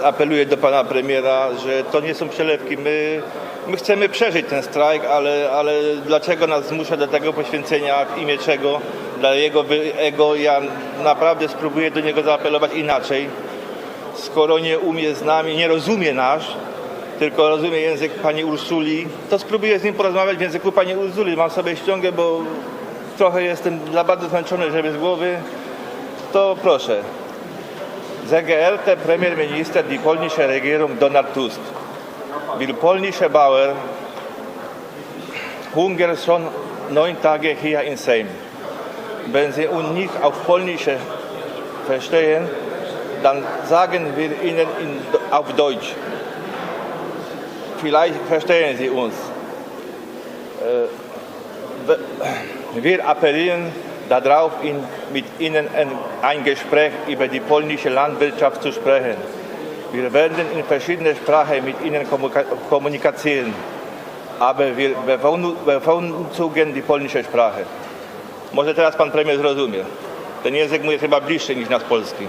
apeluję do pana premiera, że to nie są przelewki. My, my chcemy przeżyć ten strajk, ale, ale dlaczego nas zmusza do tego poświęcenia, w imię czego? Dla jego ego ja naprawdę spróbuję do niego zaapelować inaczej. Skoro nie umie z nami, nie rozumie nas, tylko rozumie język pani Ursuli, to spróbuję z nim porozmawiać w języku pani Ursuli. Mam sobie ściągę, bo trochę jestem za bardzo zmęczony, żeby z głowy. To proszę. Sehr geehrter Premierminister, die polnische Regierung Donald Tusk. Wir polnische Bauern hungern schon neun Tage hier in Sejm. Wenn Sie uns nicht auf Polnisch verstehen, dann sagen wir Ihnen in, auf Deutsch. Vielleicht verstehen Sie uns. Äh, wir appellieren darauf, in, mit Ihnen ein, Gespräch über die polnische Landwirtschaft zu sprechen. Wir werden in verschiedenen Sprachen mit Ihnen kommunizieren, aber wir bevorzu- bevorzugen die polnische Sprache. Może teraz pan premier zrozumie. Ten język jest chyba bliższy niż nasz polski.